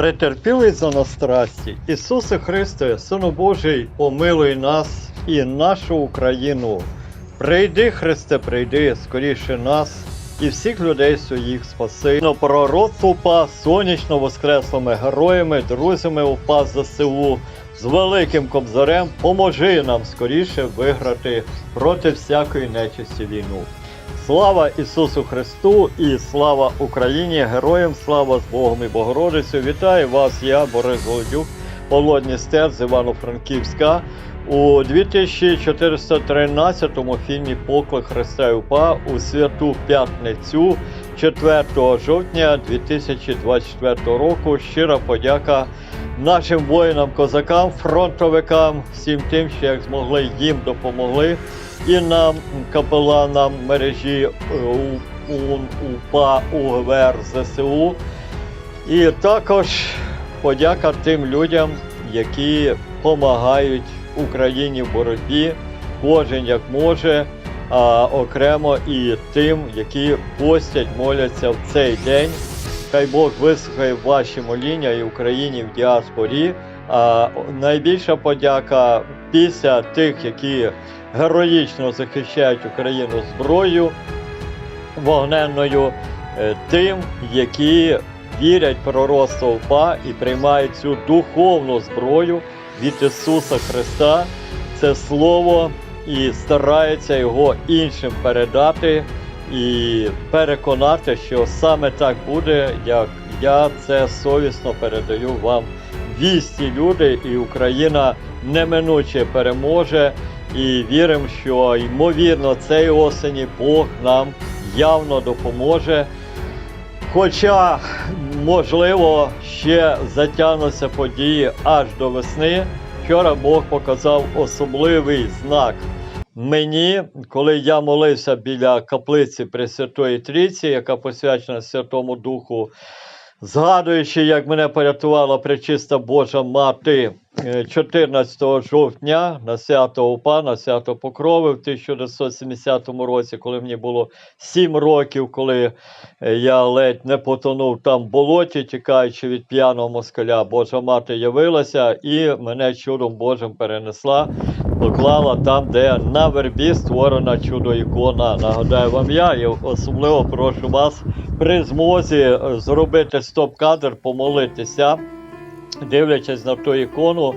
Претерпілий за нас страсті, Ісусе Христе, Сину Божий, помилуй нас і нашу Україну. Прийди, Христе, прийди, скоріше нас і всіх людей своїх спаси. Но пророцтво УПА сонячно воскреслими героями, друзями УПА ЗСУ з великим кобзарем поможи нам скоріше виграти проти всякої нечисті війну. Слава Ісусу Христу і слава Україні! Героям слава з Богом і Богородицю! Вітаю вас, я Борис Голодюк, Павло Дністер з Івано-Франківська. У 2413 фільмі Поклик Христа і УПА у святу п'ятницю 4 жовтня 2024 року. Щира подяка нашим воїнам-козакам, фронтовикам, всім тим, що як змогли їм допомогли і нам, капеланам мережі е, УПА, УГВР, ЗСУ. І також подяка тим людям, які допомагають Україні в боротьбі, кожен як може, а окремо і тим, які постять, моляться в цей день. Хай Бог вислухає ваші моління і Україні в діаспорі. А найбільша подяка після тих, які героїчно захищають Україну зброєю вогненною, е, тим, які вірять пророцтво УПА і приймають цю духовну зброю від Ісуса Христа, це Слово, і стараються його іншим передати і переконати, що саме так буде, як я це совісно передаю вам вісті люди, і Україна неминуче переможе. І віримо, що ймовірно цієї осені Бог нам явно допоможе. Хоча, можливо, ще затягнуться події аж до весни. Вчора Бог показав особливий знак мені, коли я молився біля каплиці Пресвятої Трійці, яка посвячена Святому Духу, згадуючи, як мене порятувала пречиста Божа Мати е, 14 жовтня на свято УПА, на свято Покрови в 1970 році, коли мені було 7 років, коли е, я ледь не потонув там в болоті, тікаючи від п'яного москаля, Божа мати явилася і мене чудом Божим перенесла, поклала там, де на вербі створена чудо ікона. Нагадаю вам я, і особливо прошу вас при змозі е, зробити стоп-кадр, помолитися дивлячись на ту ікону,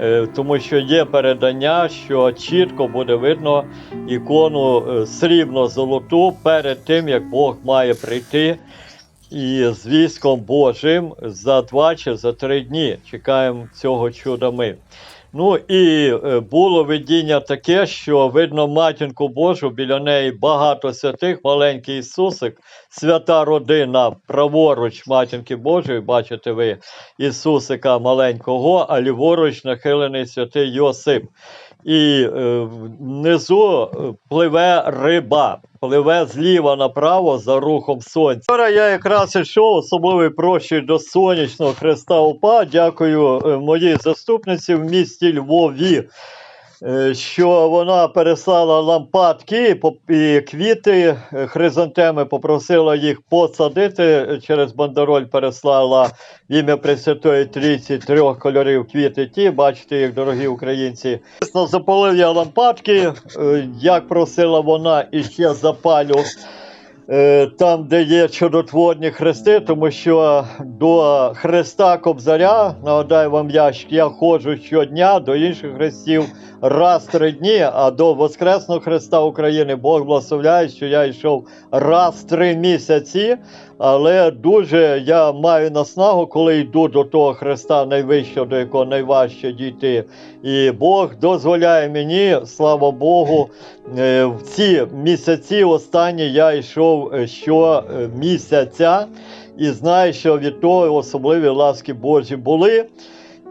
е, тому що є передання, що чітко буде видно ікону е, срібно-золоту перед тим, як Бог має прийти. І з військом Божим за два чи за три дні чекаємо цього чуда ми. Ну і е, було видіння таке, що видно матінку Божу, біля неї багато святих, маленький Ісусик, свята родина, праворуч матінки Божої, бачите ви Ісусика маленького, а ліворуч нахилений святий Йосип. І е, внизу е, пливе риба, пливе зліва направо за рухом сонця. Вчора я якраз йшов, особливий прощу до сонячного хреста УПА. Дякую е, моїй заступниці в місті Львові. Е, Що вона переслала лампадки і квіти, е, хризантеми, попросила їх посадити. е, Через бандероль переслала в ім'я Пресвятої Трійці трьох кольорів квіти. Ті, бачите, як дорогі українці. Запалив я лампадки, як просила вона, і ще запалю. Е, Там, де є чудотворні хрести, тому що до хреста Кобзаря, нагадаю вам я, я ходжу щодня до інших хрестів раз три дні, а до Воскресного Христа України Бог благословляє, що я йшов раз три місяці. Але дуже я маю наснагу, коли йду до того Христа найвищого, до якого найважче дійти. І Бог дозволяє мені, слава Богу, е, в ці місяці останні я йшов е, щомісяця і знаю, що від того особливі ласки Божі були.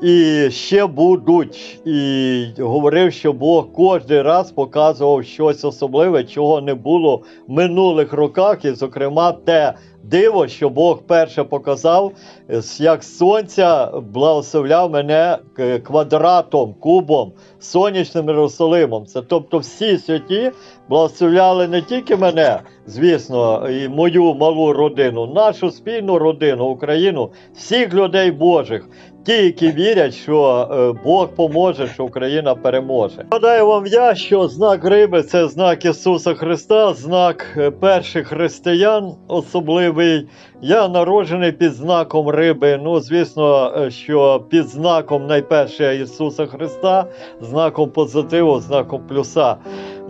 І ще будуть. І говорив, що Бог кожен раз показував щось особливе, чого не було в минулих роках, і, зокрема, те диво, що Бог перше показав, е, як сонця благословляв мене е, квадратом, кубом, сонячним Єрусалимом. Це тобто всі святі благословляли не тільки мене, звісно, і мою малу родину, нашу спільну родину, Україну, всіх людей Божих. Ті, які вірять, що е, Бог поможе, що Україна переможе. Гадаю вам я, що знак риби це знак Ісуса Христа, знак е, перших християн особливий. Я народжений під знаком риби. Ну, звісно, е, що під знаком найперше Ісуса Христа, знаком позитиву, знаком плюса.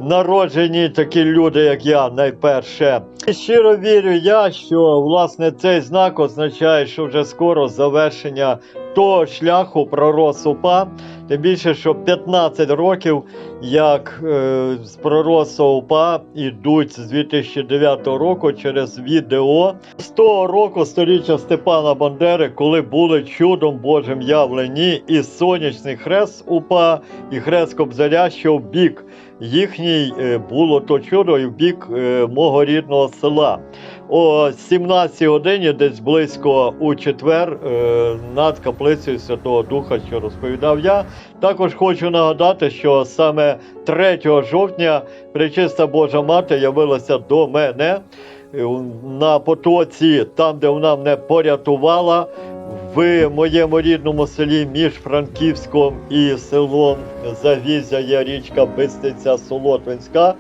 Народжені такі люди, як я, найперше. І щиро вірю я, що власне цей знак означає, що вже скоро завершення того шляху пророцтва УПА. Тим більше, що 15 років, як е, з пророцтва УПА йдуть з 2009 року через відео. З того року сторіччя Степана Бандери, коли були чудом Божим явлені і сонячний хрест УПА, і хрест Кобзаря, що в бік їхній е, було то чудо і в бік е, мого рідного села. О 17 годині, десь близько у четвер, е, над каплицею Святого Духа, що розповідав я. Також хочу нагадати, що саме 3 жовтня Пречиста Божа Мати явилася до мене е, на потоці, там, де вона мене порятувала. В моєму рідному селі між Франківськом і селом Завізя є річка Бистиця Солотвинська.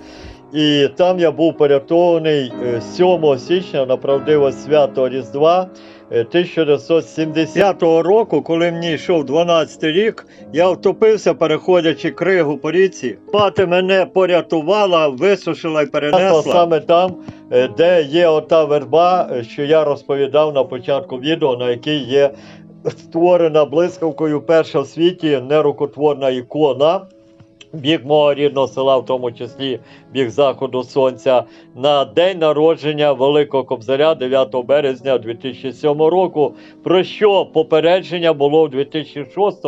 І там я був порятований е, 7 січня на правдиве свято Різдва е, 1970 року, коли мені йшов 12 рік, я втопився, переходячи кригу по річці. Пати мене порятувала, висушила і перенесла саме там, е, де є ота верба, е, що я розповідав на початку відео, на якій є створена блискавкою перша в світі нерукотворна ікона. Бік мого рідного села, в тому числі бік заходу сонця, на день народження Великого Кобзаря 9 березня 2007 року. Про що попередження було в 2006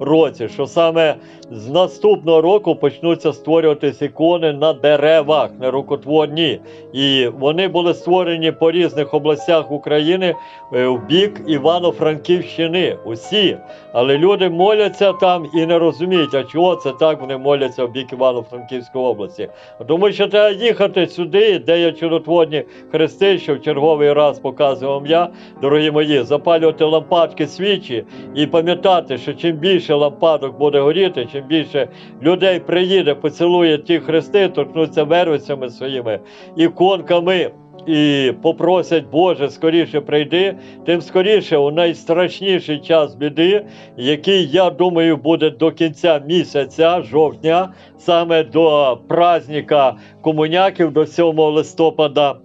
році, що саме з наступного року почнуться створюватись ікони на деревах, нерукотворні. І вони були створені по різних областях України е, в бік Івано-Франківщини. Усі. Але люди моляться там і не розуміють, а чого це так вони моляться в бік Івано-Франківської області. Тому що треба їхати сюди, де є чудотворні хрести, що в черговий раз показую вам я, дорогі мої, запалювати лампадки свічі і пам'ятати, що чим більше лампадок буде горіти, чим більше людей приїде, поцілує ті хрести, торкнуться вервицями своїми, іконками. І попросять, Боже, скоріше прийди, тим скоріше у найстрашніший час біди, який, я думаю, буде до кінця місяця, жовтня, саме до праздника комуняків, до 7 листопада.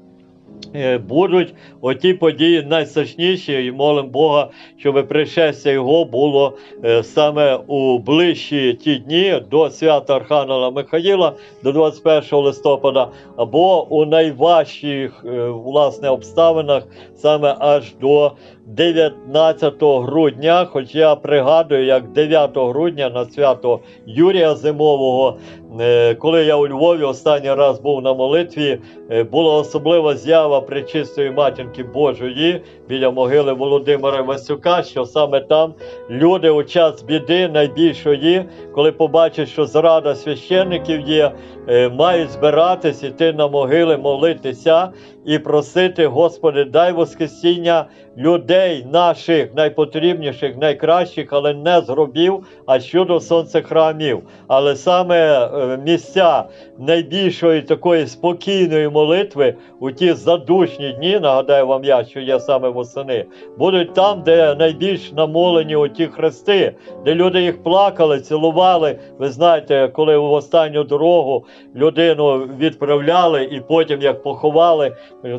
Е, Будуть оті події найстрашніші, і молимо Бога, щоб пришестя його було е, саме у ближчі ті дні до свята Архангела Михаїла, до 21 листопада, або у найважчих е, власне обставинах саме аж до 19 грудня. Хоч я пригадую, як 9 грудня на свято Юрія Зимового, е, коли я у Львові останній раз був на молитві, е, була особлива з'ява Пречистої матінки Божої біля могили Володимира Васюка, що саме там люди у час біди найбільшої, коли побачать, що зрада священників є, е, мають збиратись, іти на могили, молитися і просити, Господи, дай воскресіння людей наших найпотрібніших, найкращих, але не з гробів, а щодо сонцехрамів. Але саме е, місця найбільшої такої спокійної молитви у ті задушні дні, нагадаю вам я, що є саме восени, будуть там, де найбільш намолені оті хрести, де люди їх плакали, цілували. Ви знаєте, коли в останню дорогу людину відправляли і потім як поховали,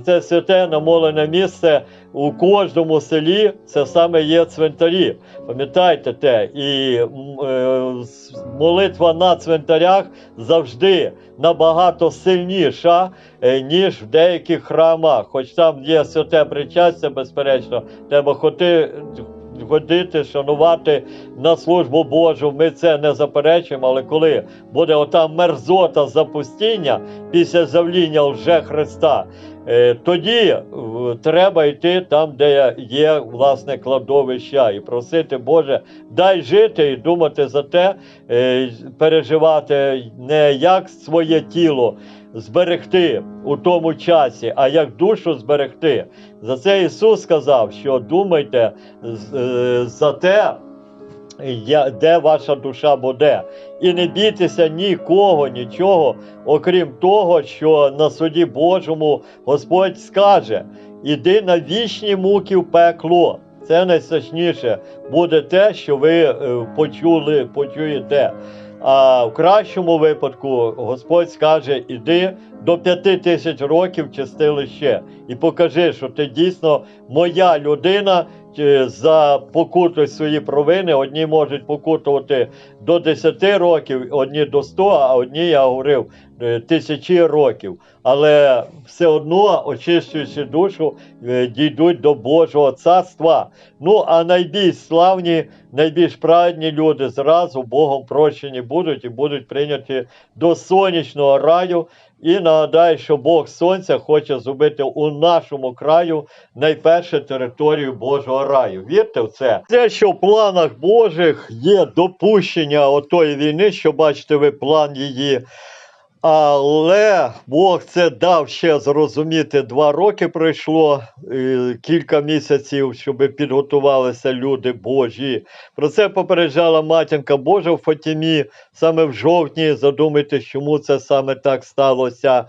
це святе намолене місце у кожному селі. Це саме є цвинтарі. Пам'ятайте те, і е, молитва на цвинтарях завжди набагато сильніша, е, ніж в деяких храмах. Хоч там є святе причастя, безперечно, треба хоти. Ходити, шанувати на службу Божу, ми це не заперечуємо, але коли буде ота мерзота запустіння після завління лже Христа, Тоді треба йти там, де є власне кладовища, і просити Боже, дай жити і думати за те, е, переживати не як своє тіло зберегти у тому часі, а як душу зберегти. За це Ісус сказав, що думайте е, за те, де ваша душа буде. І не бійтеся нікого, нічого, окрім того, що на суді Божому Господь скаже: іди на вічні муки в пекло. Це найстрашніше буде те, що ви е, почули, почуєте. А в кращому випадку Господь скаже: іди до п'яти тисяч років чистилище і покажи, що ти дійсно моя людина. За покуту свої провини одні можуть покутувати до 10 років, одні до 100, а одні, я говорив, тисячі років. Але все одно, очищуючи душу, е, дійдуть до Божого царства. Ну а найбільш славні, найбільш праведні люди зразу Богом прощені будуть і будуть прийняті до сонячного раю. І нагадаю, що Бог Сонця хоче зробити у нашому краю найперше територію Божого раю. Вірте в це? Те, що в планах Божих є допущення отої війни, що бачите ви план її. Але Бог це дав ще зрозуміти. Два роки пройшло, е, кілька місяців, щоб підготувалися люди Божі. Про це попереджала матінка Божа в Фатімі саме в жовтні. Задумайтесь, чому це саме так сталося.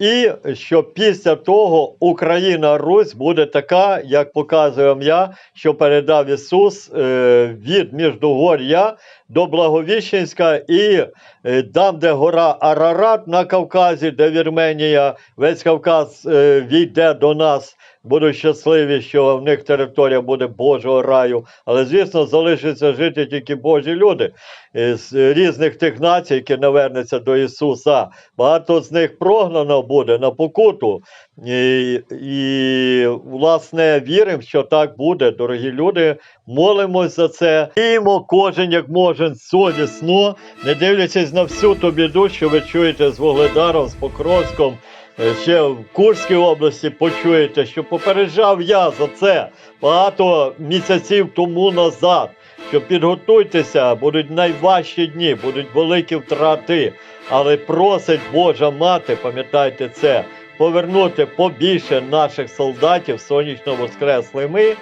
І що після того Україна Русь буде така, як показує я, що передав Ісус е, від Міждугор'я до Благовіщенська і е, там, де гора Арарат на Кавказі, де Вірменія, весь Кавказ е, війде до нас. Будуть щасливі, що в них територія буде Божого раю. Але, звісно, залишаться жити тільки Божі люди з різних тих націй, які навернуться до Ісуса. Багато з них прогнано буде на покуту. І, і власне, віримо, що так буде, дорогі люди. Молимось за це. Діємо кожен як може совісно, не дивлячись на всю ту біду, що ви чуєте з Вугледаром, з Покровськом. Е, Ще в Курській області почуєте, що попереджав я за це багато місяців тому назад. Що підготуйтеся, будуть найважчі дні, будуть великі втрати. Але просить Божа мати, пам'ятайте це, повернути побільше наших солдатів сонячно воскреслими,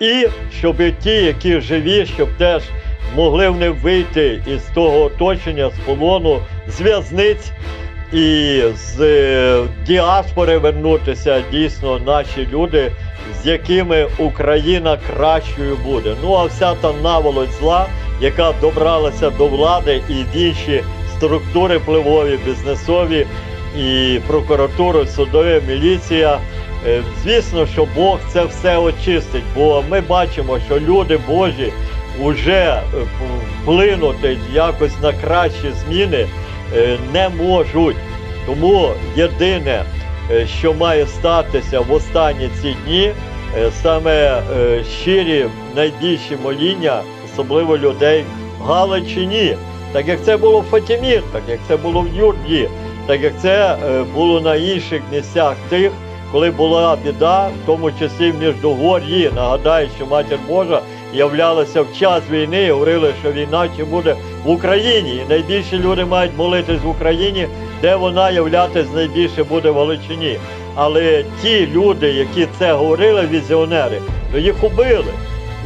і щоб ті, які живі, щоб теж могли вони вийти із того оточення, з полону, з в'язниць і з е, діаспори вернутися дійсно наші люди, з якими Україна кращою буде. Ну а вся та наволоч зла, яка добралася до влади і в інші структури впливові, бізнесові, і прокуратура, судові, міліція. Е, Звісно, що Бог це все очистить, бо ми бачимо, що люди Божі вже вплинути якось на кращі зміни е, не можуть. Тому єдине, е, що має статися в останні ці дні, е, саме е, щирі найбільші моління, особливо людей в Галичині, так як це було в Фатімі, так як це було в Юрді, так як це е, було на інших місцях тих, коли була біда, в тому числі в Міждугор'ї. Нагадаю, що Матір Божа являлася в час війни і говорили, що війна чи буде в Україні. І найбільше люди мають молитись в Україні, де вона являтись найбільше буде в. Але ті люди, які це говорили, візіонери, то їх убили.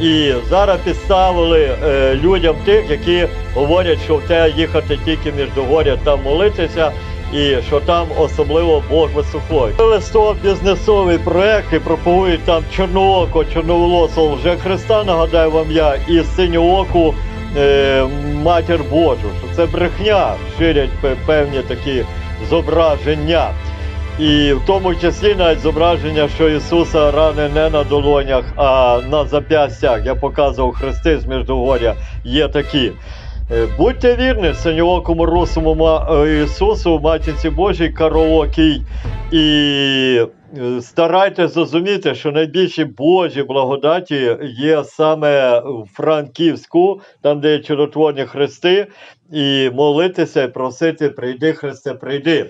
І зараз підставили е, людям тих, які говорять, що в те їхати тільки між догоря там молитися, і що там особливо Бог висухой. З того бізнесовий проект і пропагують там чорнооко, чорноволосого вже Христа, нагадаю вам я, і синьооку е, матір Божу. Що це брехня, ширять певні такі зображення. І в тому числі навіть зображення, що Ісуса рани не на долонях, а на зап'ястях. Я показував хрести з Міждугоря, є такі. Е, Будьте вірні синьоокому русому е, Ісусу, Матінці Божій, караокій, і е, старайтесь зрозуміти, що найбільші Божі благодаті є саме в Франківську, там, де є чудотворні хрести, і молитися і просити, прийди, Христе, прийди.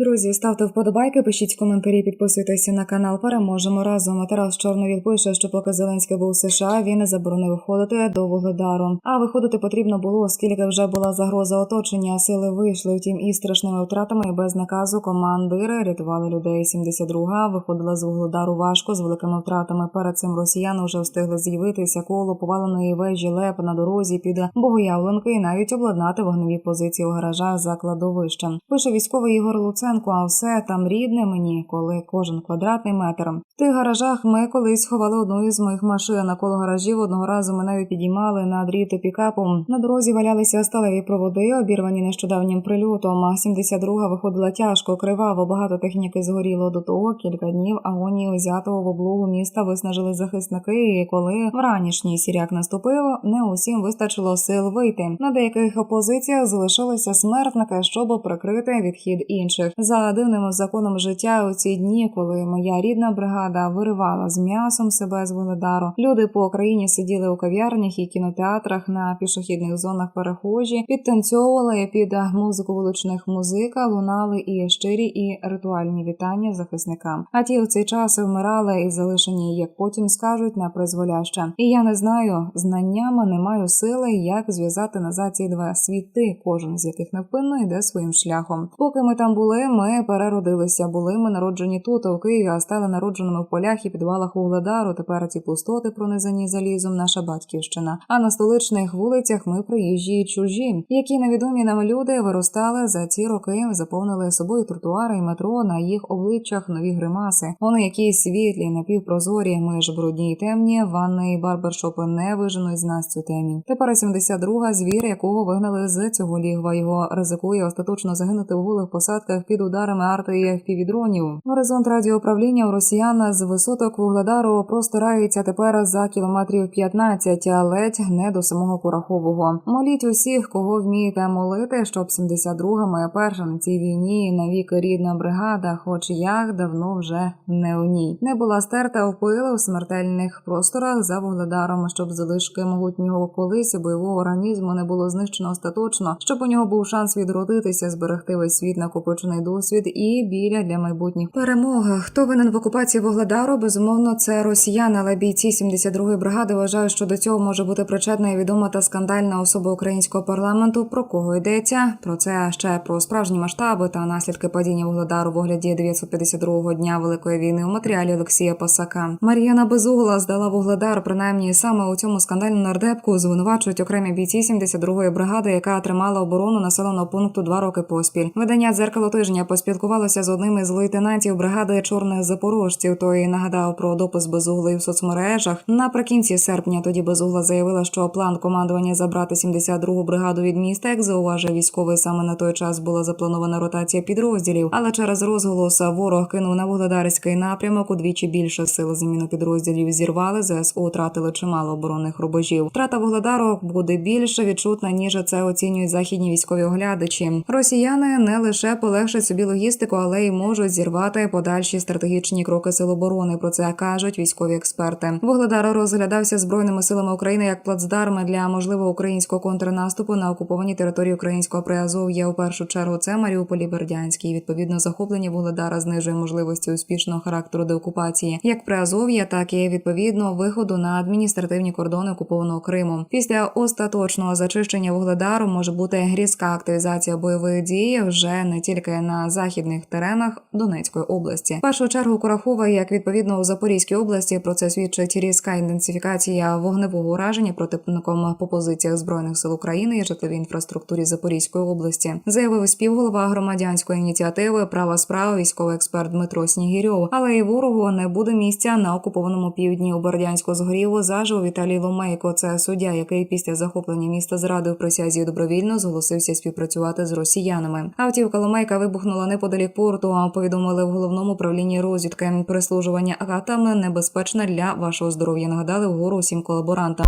Друзі, ставте вподобайки, пишіть коментарі, підписуйтеся на канал. Переможемо разом. А Тарас Чорновіл пише, що поки Зеленський був в США, він не заборонив виходити до Вугледару. А виходити потрібно було, оскільки вже була загроза оточення. Сили вийшли, втім, і страшними втратами і без наказу командири рятували людей. 72-га виходила з Вугледару важко з великими втратами. Перед цим росіяни вже встигли з'явитися коло поваленої вежі леп на дорозі під Богоявленки і навіть обладнати вогневі позиції у гаражах за кладовищем. Пише військовий Ігор Луценко, а все там рідне мені, коли кожен квадратний метр. В тих гаражах ми колись ховали одну із моїх машин. На коло гаражів одного разу навіть підіймали на дріти пікапом. На дорозі валялися сталеві проводи, обірвані нещодавнім прильотом. А 72-га виходила тяжко, криваво. Багато техніки згоріло до того. Кілька днів агонії узятого в облогу міста виснажили захисники. І коли вранішній сіряк наступив, не усім вистачило сил вийти. На деяких позиціях залишилися смертники, щоб прикрити відхід інших. За дивним законом життя у ці дні, коли моя рідна бригада виривала з м'ясом себе з Володару, люди по Україні сиділи у кав'ярнях і кінотеатрах на пішохідних зонах перехожі, підтанцьовували під музику вуличних музика, лунали і щирі і ритуальні вітання захисникам. А ті у цей час вмирали і залишені, як потім скажуть, на призволяще. І я не знаю, знаннями не маю сили, як зв'язати назад ці два світи, кожен з яких невпинно йде своїм шляхом. Поки ми там були, ми переродилися. Були ми народжені тут, у Києві, а стали народженими в полях і підвалах Угледару. Тепер ці пустоти пронизані залізом, наша батьківщина. А на столичних вулицях ми приїжджі й чужі, які невідомі нам люди виростали за ці роки, заповнили собою тротуари і метро на їх обличчях нові гримаси. Вони якісь світлі, напівпрозорі. Ми ж брудні й темні. Ванни і барбершопи не виженуть з нас цю темінь. Тепер 72-га звір, якого вигнали з цього лігва. Його ризикує остаточно загинути у голих посадках під ударами арти і FPV-дронів. Горизонт радіоуправління у росіян з висоток вугледару простирається тепер за кілометрів 15, а ледь не до самого Курахового. Моліть усіх, кого вмієте молити, щоб 72-га моя перша на цій війні навіки рідна бригада, хоч як давно вже не у ній, не була стерта у пили у смертельних просторах за вугледаром, щоб залишки могутнього колись бойового організму не було знищено остаточно, щоб у нього був шанс відродитися, зберегти весь світ накопичений досвід і біля для майбутніх перемог. Хто винен в окупації Вугледару? Безумовно, це росіяни, але бійці 72-ї бригади вважають, що до цього може бути причетна і відома та скандальна особа українського парламенту. Про кого йдеться? Про це ще про справжні масштаби та наслідки падіння Вугледару в огляді 952-го дня великої війни у матеріалі Олексія Пасака. Мар'яна Безугла здала Вугледар. Принаймні саме у цьому скандальну нардепку звинувачують окремі бійці 72-ї бригади, яка тримала оборону населеного пункту два роки поспіль. Видання дзеркало тижня поспілкувалося з одним із лейтенантів бригади чорних запорожців. Той нагадав про допис Безугли в соцмережах. Наприкінці серпня тоді Безугла заявила, що план командування забрати 72-гу бригаду від міста, як зауважив військовий, саме на той час була запланована ротація підрозділів. Але через розголос ворог кинув на вугледарський напрямок удвічі більше сил заміну підрозділів зірвали. ЗСУ втратили чимало оборонних рубежів. Втрата вугледару буде більше відчутна ніж це оцінюють західні військові оглядачі. Росіяни не лише полегшать собі логістику, але й можуть зірвати подальші стратегічні кроки сил оборони. Про це кажуть військові експерти. Вугледар розглядався збройними силами України як плацдарми для можливого українського контрнаступу на окупованій території українського приазов'я. У першу чергу це Маріуполі Бердянський. Відповідно, захоплення Вугледара знижує можливості успішного характеру деокупації як Приазов'я, так і відповідно виходу на адміністративні кордони окупованого Криму. Після остаточного зачищення Вугледару може бути різка активізація бойових дій вже не тільки на західних теренах Донецької області. В першу чергу Курахова, як відповідно у Запорізькій області, про це свідчить різка інтенсифікація вогневого ураження противником по позиціях збройних сил України і житловій інфраструктурі Запорізької області, заявив співголова громадянської ініціативи Права справа військовий експерт Дмитро Снігірьов. Але і ворогу не буде місця на окупованому півдні у Бердянську згорів заживо Віталій Ломейко. Це суддя, який після захоплення міста зрадив присязі добровільно зголосився співпрацювати з росіянами. Автівка Ломейка вибухнула неподалік порту. а Повідомили в головному управлінні розвідки. Прислужування агатами небезпечне для вашого здоров'я. Нагадали вгору усім колаборантам.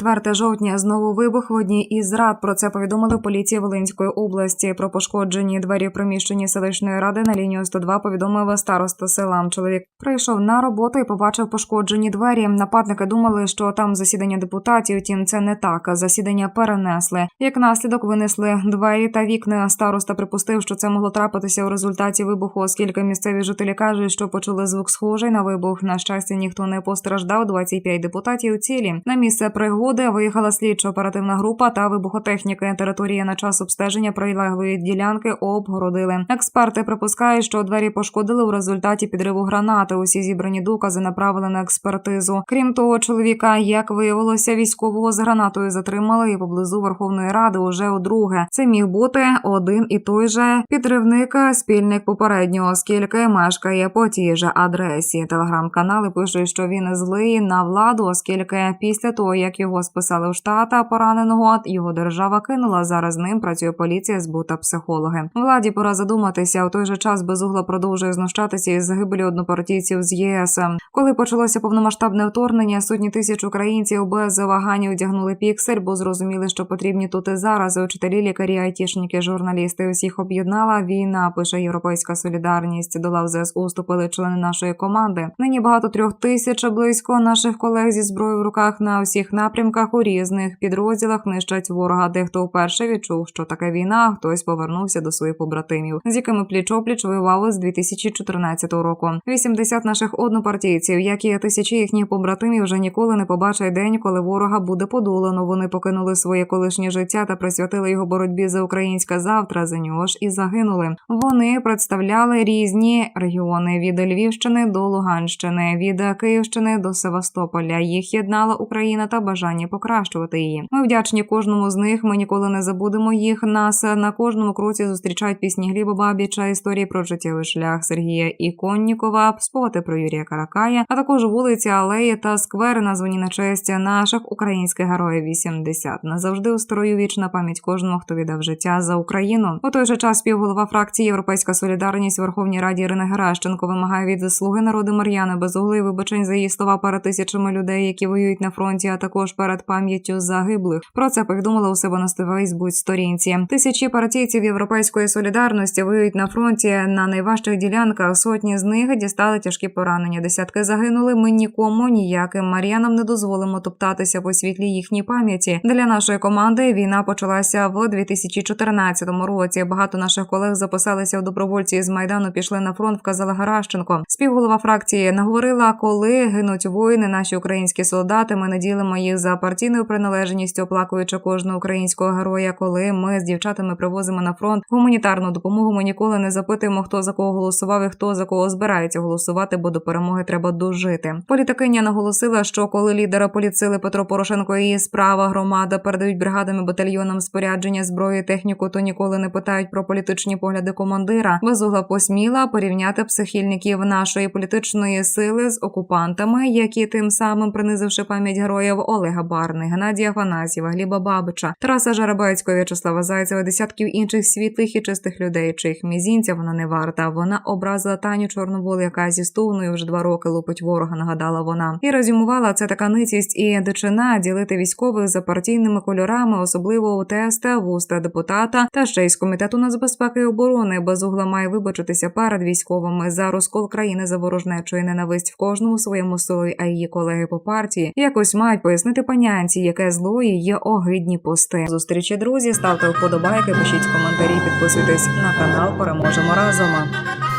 4 жовтня знову вибух в одній із зрад. Про це повідомили в поліції Волинської області. Про пошкоджені двері в приміщенні селищної ради на лінію 102 повідомив староста села. Чоловік прийшов на роботу і побачив пошкоджені двері. Нападники думали, що там засідання депутатів. Втім, це не так. Засідання перенесли. Як наслідок винесли двері та вікна. Староста припустив, що це могло трапитися у результаті вибуху, оскільки місцеві жителі кажуть, що почули звук схожий на вибух. На щастя, ніхто не постраждав. 25 депутатів цілі. На місце пригоди виїхала слідчо-оперативна група та вибухотехніки. Територія на час обстеження прилеглої ділянки обгородили. Експерти припускають, що двері пошкодили у результаті підриву гранати. Усі зібрані докази направили на експертизу. Крім того, чоловіка, як виявилося, військового з гранатою затримали і поблизу Верховної Ради уже удруге. Це міг бути один і той же підривник, спільник попереднього, оскільки мешкає по тій же адресі. Телеграм-канали пишуть, що він злий на владу, оскільки після того, як його списали в штата пораненого, його держава кинула. Зараз ним працює поліція, СБУ та психологи. Владі пора задуматися. У той же час безугла продовжує знущатися із загибелі однопартійців з ЄС. Коли почалося повномасштабне вторгнення, сотні тисяч українців без вагань одягнули піксель, бо зрозуміли, що потрібні тут і зараз. Учителі, лікарі, айтішники, журналісти усіх об'єднала війна. Пише Європейська солідарність. До лав ЗСУ вступили члени нашої команди. Нині багато трьох тисяч близько наших колег зі зброєю в руках на всіх напрямках у різних підрозділах нищать ворога. Дехто вперше відчув, що таке війна. а Хтось повернувся до своїх побратимів, з якими пліч-опліч воювали з 2014 року. 80 наших однопартійців, як і тисячі їхніх побратимів, вже ніколи не побачать день, коли ворога буде подолано. Вони покинули своє колишнє життя та присвятили його боротьбі за українське завтра. За нього ж і загинули. Вони представляли різні регіони від Львівщини до Луганщини, від Київщини до Севастополя. Їх єднала Україна та бажання покращувати її. Ми вдячні кожному з них. Ми ніколи не забудемо їх. Нас на кожному кроці зустрічають пісні Гліба Бабіча, історії про життєвий шлях Сергія Іконнікова, споти про Юрія Каракая, а також вулиці, алеї та сквери, названі на честь наших українських героїв 80. Назавжди у строю вічна пам'ять кожному, хто віддав життя за Україну. У той же час співголова фракції Європейська Солідарність Верховній Раді Ірина Геращенко вимагає від заслуги народу Мар'яни Безугли вибачень за її слова перед тисячами людей, які воюють на фронті, а також перед пам'яттю загиблих. Про це повідомила у себе на Фейсбук сторінці. Тисячі партійців Європейської солідарності воюють на фронті на найважчих ділянках. Сотні з них дістали тяжкі поранення. Десятки загинули. Ми нікому ніяким Мар'янам не дозволимо топтатися по світлі їхній пам'яті. Для нашої команди війна почалася в 2014 році. Багато наших колег записалися в добровольці з майдану. Пішли на фронт. Вказала Гаращенко. Співголова фракції наговорила, коли гинуть воїни, наші українські солдати. Ми не ділимо їх за партійною приналежністю, оплакуючи кожного українського героя. Коли ми з дівчатами привозимо на фронт гуманітарну допомогу, ми ніколи не запитуємо, хто за кого голосував і хто за кого збирається голосувати, бо до перемоги треба дожити. Політикиня наголосила, що коли лідера поліцили Петро Порошенко і справа громада передають бригадами батальйонам спорядження зброї, техніку, то ніколи не питають про політичні погляди командира. Безугла посміла порівняти психільників нашої політичної сили з окупантами, які тим самим принизивши пам'ять героїв Олега Барни, Геннадія Афанасьєва, Гліба Бабича, Тараса Жарабецького, В'ячеслава Зайцева, десятків інших світлих і чистих людей, чиїх мізінця вона не варта. Вона образила Таню Чорновол, яка зі стовною вже два роки лупить ворога. Нагадала вона і резюмувала це така ницість і дичина ділити військових за партійними кольорами, особливо у теста, вуста депутата та ще й з комітету нацбезпеки і оборони. Безугла має вибачитися перед військовими за розкол країни за ворожнечу і ненависть в кожному своєму силі, а її колеги по партії якось мають пояснити панянці, яке зло і є огидні пости. Зустрічі друзі, ставте вподобайки, пишіть коментарі, підписуйтесь на канал. Переможемо разом.